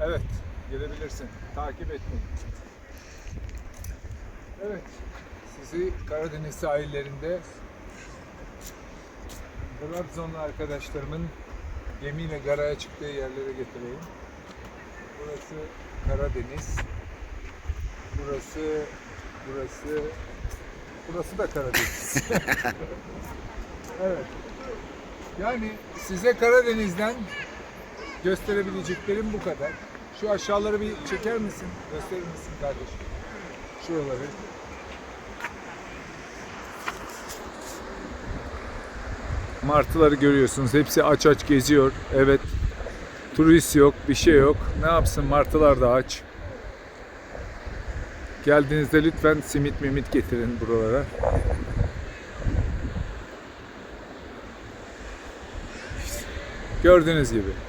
Evet, gelebilirsin. Takip et beni. Evet, sizi Karadeniz sahillerinde Trabzonlu arkadaşlarımın gemiyle garaya çıktığı yerlere getireyim. Burası Karadeniz. Burası, burası, burası da Karadeniz. evet. Yani size Karadeniz'den gösterebileceklerim bu kadar. Şu aşağıları bir çeker misin? Gösterir misin kardeşim? Şuraları. Martıları görüyorsunuz. Hepsi aç aç geziyor. Evet. Turist yok, bir şey yok. Ne yapsın? Martılar da aç. Geldiğinizde lütfen simit mimit getirin buralara. Gördüğünüz gibi.